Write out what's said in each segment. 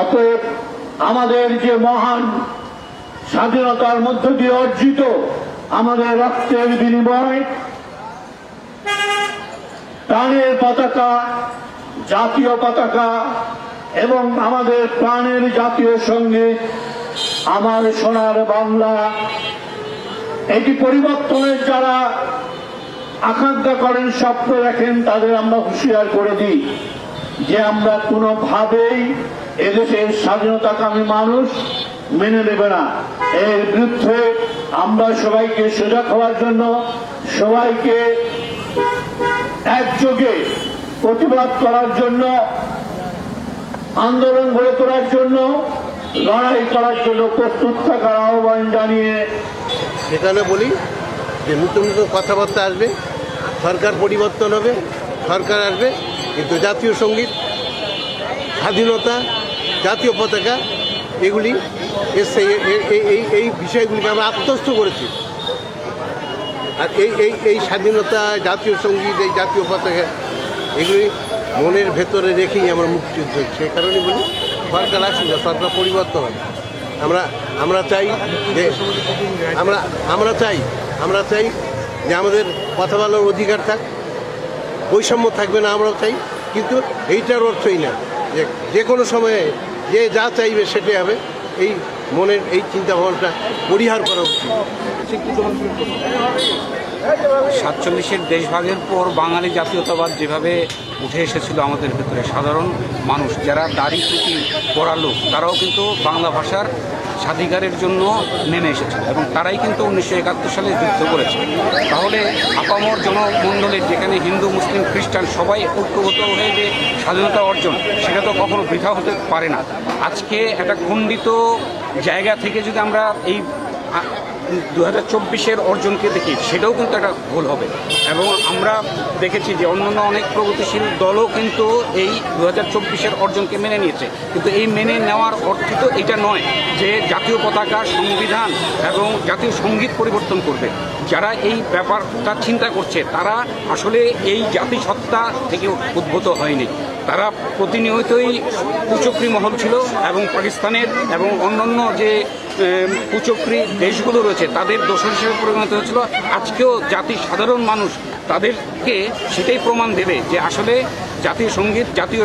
অতএব আমাদের যে মহান স্বাধীনতার মধ্য দিয়ে অর্জিত আমাদের রক্তের বিনিময়, প্রাণের পতাকা, জাতীয় পতাকা এবং আমাদের প্রাণের জাতীয় সঙ্গে আমার সোনার বাংলা, এটি পরিবর্তনের যারা আকাঙ্ক্ষা করেন, স্বপ্ন রাখেন তাদের আমরা হুঁশিয়ার করে দিই। যে আমরা কোনোভাবেই এদেশের স্বাধীনতাকামী মানুষ মেনে নেবে না। এর বিরুদ্ধে আমরা সবাইকে সজাগ হওয়ার জন্য সবাইকে একযোগে প্রতিবাদ করার জন্য, আন্দোলন গড়ে তোলার জন্য, লড়াই করার জন্য প্রস্তুত থাকার আহ্বান জানিয়ে সেখানে বলি যে নতুন নতুন কথাবার্তা আসবে, সরকার পরিবর্তন হবে, সরকার আসবে কিন্তু জাতীয় সংগীত স্বাধীনতা জাতীয় পতাকা এগুলি এসছে এই এই বিষয়গুলিকে আমরা আত্মস্থ করেছি। আর এই এই এই স্বাধীনতা জাতীয় সংগীত এই জাতীয় পতাকা এগুলি মনের ভেতরে রেখেই আমার মুক্তিযুদ্ধ সে কারণে বলি সরকার আসুক না, সরকার পরিবর্তন হবে। আমরা আমরা চাই যে আমরা আমরা চাই আমরা চাই যে আমাদের কথা বলার অধিকার থাক। বৈষম্য থাকবে না আমরাও চাই, কিন্তু এইটার অর্থই না। যে যে কোনো সময়ে যে যা চাইবে সেটাই হবে। এই মনের এই চিন্তা ভাবনাটা পরিহার করা উচিত। সাতচল্লিশের দেশভাগের পর বাঙালি জাতীয়তাবাদ যেভাবে উঠে এসেছিল আমাদের ভেতরে, সাধারণ মানুষ, যারা দাড়ি টুপি পড়া লোক, তারাও কিন্তু বাংলা ভাষার স্বাধিকারের জন্য নেমে এসেছে এবং তারাই কিন্তু উনিশশো একাত্তর সালে যুদ্ধ করেছে। তাহলে আপামর জনমণ্ডলের যেখানে হিন্দু, মুসলিম, খ্রিস্টান সবাই ঐক্যগত হয়ে যে স্বাধীনতা অর্জন, সেটা তো কখনো বৃথা হতে পারে না। আজকে একটা খণ্ডিত জায়গা থেকে যদি আমরা এই দু হাজার চব্বিশের অর্জনকে দেখি, সেটাও কিন্তু একটা ভুল হবে। এবং আমরা দেখেছি যে অন্যান্য অনেক প্রগতিশীল দলও কিন্তু এই দু হাজার চব্বিশের অর্জনকে মেনে নিয়েছে। কিন্তু এই মেনে নেওয়ার অর্থ তো এটা নয় যে জাতীয় পতাকা, সংবিধান এবং জাতীয় সংগীত পরিবর্তন করবে। যারা এই ব্যাপারটা চিন্তা করছে, তারা আসলে এই জাতিসত্তা থেকে উদ্ভূত হয়নি। তারা প্রতিনিয়তই কুচক্রি মহল ছিল এবং পাকিস্তানের এবং অন্যান্য যে কুচক্রি দেশগুলো রয়েছে, তাদের দোষর হিসেবে পরিণত হয়েছিল। আজকেও জাতির সাধারণ মানুষ তাদেরকে সেটাই প্রমাণ দেবে যে আসলে জাতীয় সংগীত, জাতীয়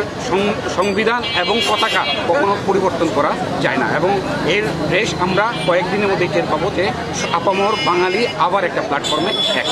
সংবিধান এবং পতাকা কখনো পরিবর্তন করা যায় না। এবং এর রেশ আমরা কয়েকদিনের মধ্যেই টের পাবো যে আপামর বাঙালি আবার একটা প্ল্যাটফর্মে এক।